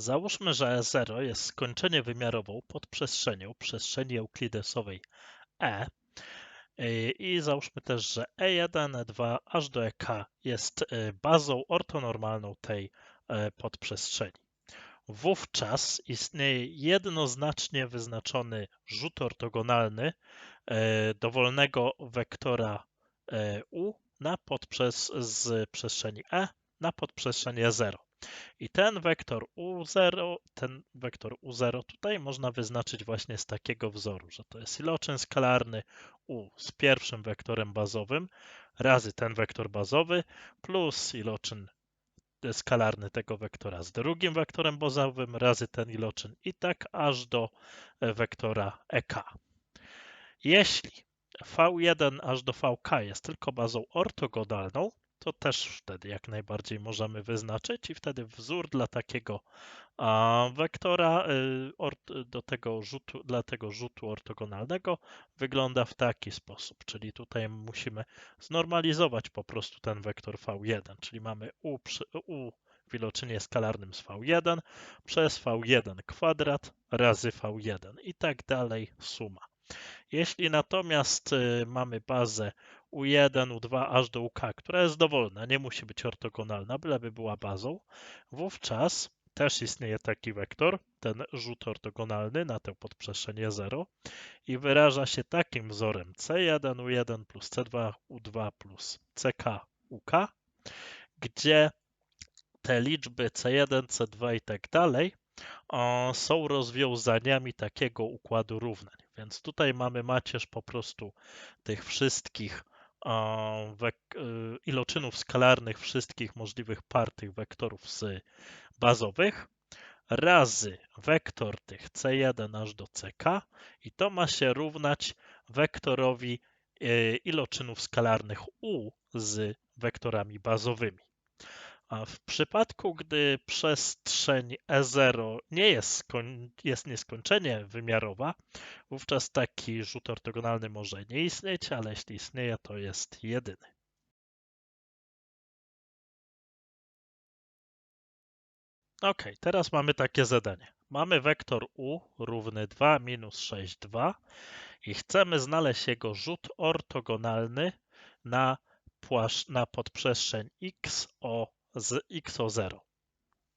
Załóżmy, że E0 jest skończenie wymiarową podprzestrzenią przestrzeni euklidesowej E Yy, i załóżmy też, że E1, E2 aż do EK jest yy, bazą ortonormalną tej podprzestrzeni. Wówczas istnieje jednoznacznie wyznaczony rzut ortogonalny dowolnego wektora U na podprzes z przestrzeni E na podprzestrzeń E0. I ten wektor U0, ten wektor U0 tutaj można wyznaczyć właśnie z takiego wzoru, że to jest iloczyn skalarny U z pierwszym wektorem bazowym razy ten wektor bazowy plus iloczyn skalarny tego wektora z drugim wektorem bazowym razy ten iloczyn i tak aż do e, wektora EK. Jeśli V1 aż do VK jest tylko bazą ortogonalną, to też wtedy jak najbardziej możemy wyznaczyć i wtedy wzór dla takiego wektora y, do tego rzutu, dla tego rzutu ortogonalnego wygląda w taki sposób, czyli tutaj musimy znormalizować po prostu ten wektor V1, czyli mamy U, przy, U w iloczynie skalarnym z V1 przez V1 kwadrat razy V1 i tak dalej suma. Jeśli natomiast y, mamy bazę U1, U2 aż do UK, która jest dowolna, nie musi być ortogonalna, byleby była bazą, wówczas też istnieje taki wektor, ten rzut ortogonalny na tę podprzestrzeń 0 i wyraża się takim wzorem C1, U1 plus C2, U2 plus CK, UK, gdzie te liczby C1, C2 i tak dalej są rozwiązaniami takiego układu równań. Więc tutaj mamy macierz po prostu tych wszystkich y, iloczynów skalarnych wszystkich możliwych par tych wektorów z bazowych razy wektor tych C1 aż do CK i to ma się równać wektorowi y, iloczynów skalarnych U z wektorami bazowymi. A w przypadku, gdy przestrzeń E0 nie jest, jest nieskończenie wymiarowa, wówczas taki rzut ortogonalny może nie istnieć, ale jeśli istnieje, to jest jedyny. Ok, teraz mamy takie zadanie. Mamy wektor U równy 2 minus 6, 2 i chcemy znaleźć jego rzut ortogonalny na, płasz- na podprzestrzeń x o z x o 0.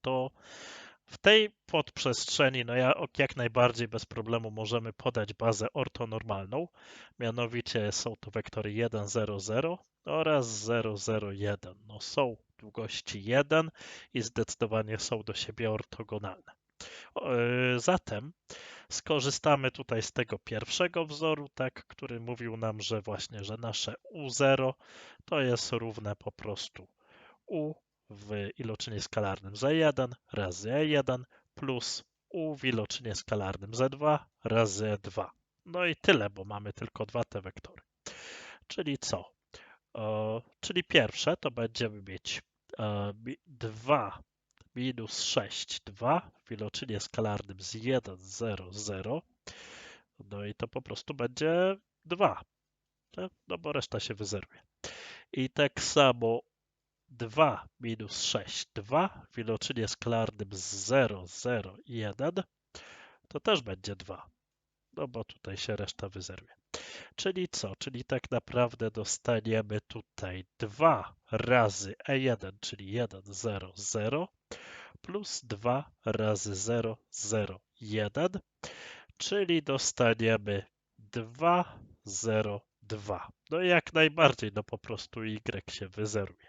To w tej podprzestrzeni, no ja jak najbardziej bez problemu możemy podać bazę ortonormalną, mianowicie są to wektory 1, 0, 0 oraz 0, 0, 1. No są długości 1 i zdecydowanie są do siebie ortogonalne. Yy, Zatem skorzystamy tutaj z tego pierwszego wzoru, tak, który mówił nam, że właśnie, że nasze U0 to jest równe po prostu U w iloczynie skalarnym Z1 razy E1 plus U w iloczynie skalarnym Z2 razy E2. No i tyle, bo mamy tylko dwa te wektory. Czyli co? O, czyli pierwsze to będziemy mieć e, mi- 2 minus 6, 2 w iloczynie skalarnym z 1, 0, 0. No i to po prostu będzie 2. No bo reszta się wyzeruje. I tak samo 2 minus 6, 2 w iloczynie skalarnym z 0, 0 i 1 to też będzie 2. No bo tutaj się reszta wyzeruje. Czyli co? Czyli tak naprawdę dostaniemy tutaj 2 razy E1, czyli 1, 0, 0 plus 2 razy 0, 0, 1, czyli dostaniemy 2, 0, 2. No i jak najbardziej, no po prostu Y się wyzeruje.